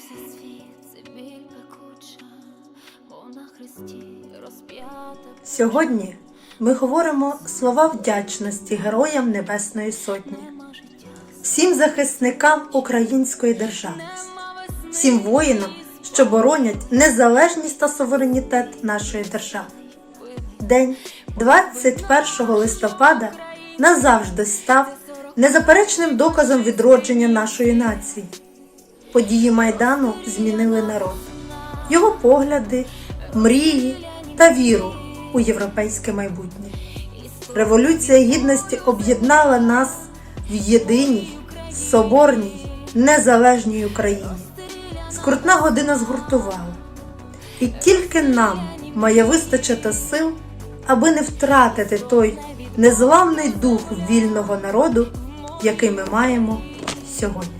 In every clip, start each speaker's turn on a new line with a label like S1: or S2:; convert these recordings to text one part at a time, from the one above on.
S1: все світ, це біль пекуча, мов на хресті розп'ята.
S2: Сьогодні ми говоримо слова вдячності героям Небесної Сотні, всім захисникам української державності, всім воїнам, що боронять незалежність та суверенітет нашої держави. День 21 листопада назавжди став незаперечним доказом відродження нашої нації. Події Майдану змінили народ, його погляди, мрії та віру у європейське майбутнє. Революція гідності об'єднала нас в єдиній, соборній, незалежній Україні. Скрутна година згуртувала. І тільки нам має вистачити сил, аби не втратити той незламний дух вільного народу, який ми маємо сьогодні.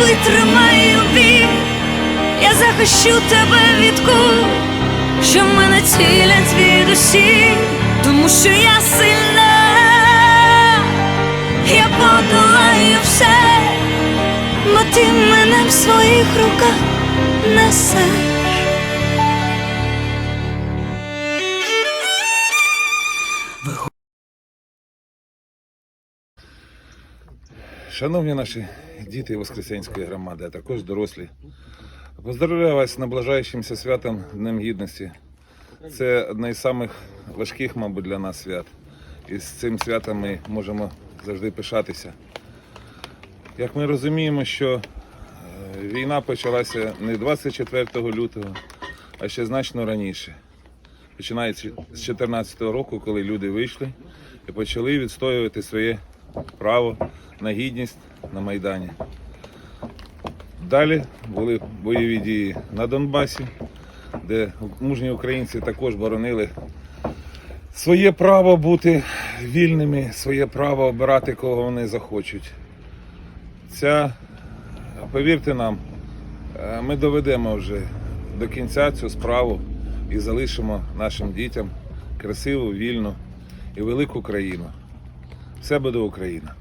S1: Витримаю біль, я захищу тебе від куль, що мене цілять звідусіль, тому що я сильна, я подолаю все, бо ти мене в своїх руках несеш.
S3: Шановні наші діти Воскресенської громади, а також дорослі, поздравляю вас з наближаючимся святом Днем Гідності. Це одне із самих важких, мабуть, для нас свят. І з цим святом ми можемо завжди пишатися. Як ми розуміємо, що е, війна почалася не 24 лютого, а ще значно раніше. Починаючи з 2014 року, коли люди вийшли і почали відстоювати своє право на гідність на Майдані. Далі були бойові дії на Донбасі, де мужні українці також боронили своє право бути вільними, своє право обирати, кого вони захочуть. Ця, повірте нам, е, ми доведемо вже до кінця цю справу і залишимо нашим дітям красиву, вільну і велику країну. Все буде Україна.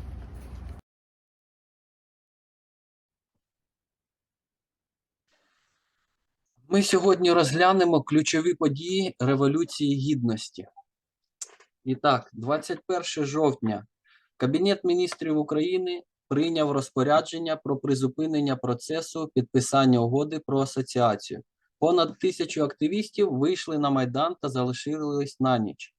S4: Ми сьогодні розглянемо ключові події Революції Гідності. І так, 21 жовтня Кабінет міністрів України прийняв розпорядження про призупинення процесу підписання угоди про асоціацію. Понад тисячу активістів вийшли на Майдан та залишились на ніч.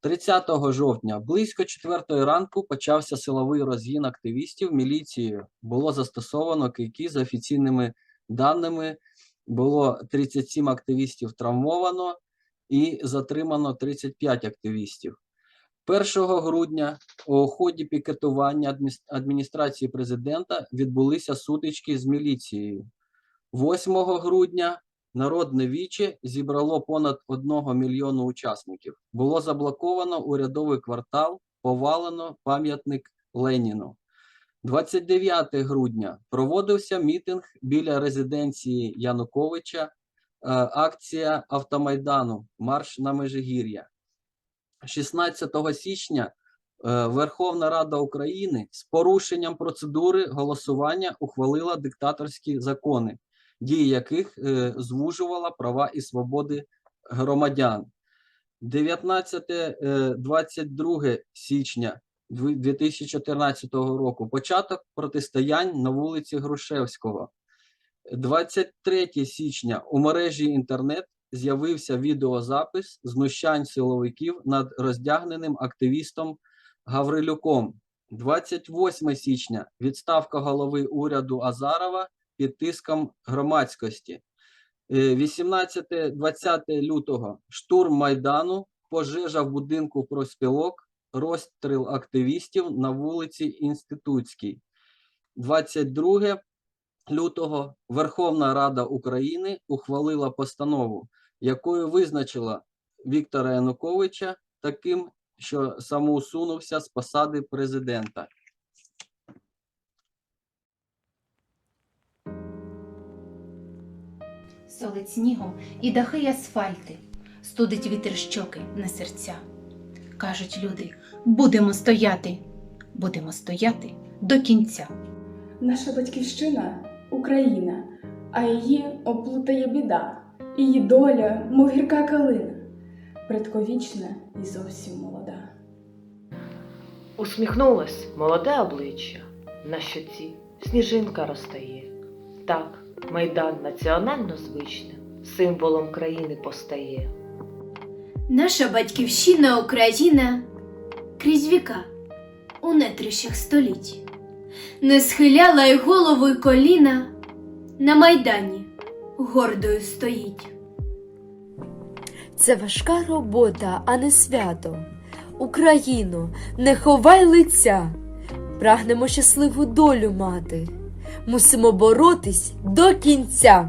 S4: 30 жовтня близько 4 ранку почався силовий розгін активістів міліцією. Було застосовано кийки за офіційними даними було 37 активістів травмовано і затримано 35 активістів. 1 грудня у ході пікетування адміністрації президента відбулися сутички з міліцією. 8 грудня Народне віче зібрало понад 1 мільйону учасників. Було заблоковано урядовий квартал, повалено пам'ятник Леніну. 29 грудня проводився мітинг біля резиденції Януковича, е, акція Автомайдану, марш на Межигір'я. 16 січня е, Верховна Рада України з порушенням процедури голосування ухвалила диктаторські закони, дії яких е, звужувала права і свободи громадян. 19-22 січня 2014 року початок протистоянь на вулиці Грушевського. 23 січня у мережі інтернет з'явився відеозапис знущань силовиків над роздягненим активістом Гаврилюком. 28 січня відставка голови уряду Азарова під тиском громадськості. Е, 18-20 лютого штурм Майдану, пожежа в будинку профспілок, розстріл активістів на вулиці Інститутській. 22 лютого Верховна Рада України ухвалила постанову, якою визначила Віктора Януковича таким, що самоусунувся з посади президента.
S5: солить снігом і дахи й асфальти, студить вітер щоки на серця. Кажуть люди, будемо стояти, будемо стояти до кінця.
S6: Наша батьківщина Україна, а її оплутає біда, її доля, мов гірка калина, предковічна і зовсім молода.
S7: Усміхнулось молоде обличчя, на щоці сніжинка розтає. Так, майдан національно звичним символом країни постає.
S8: Наша батьківщина Україна крізь віка у нетрищах століть не схиляла й голову й коліна на майдані гордою стоїть.
S9: Це важка робота, а не свято. Україно, не ховай лиця. Прагнемо щасливу долю мати. Мусимо боротись до кінця.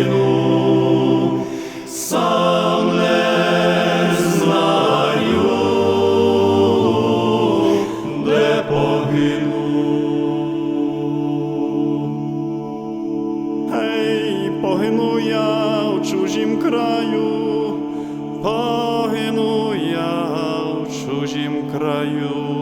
S10: погину я в чужім краю.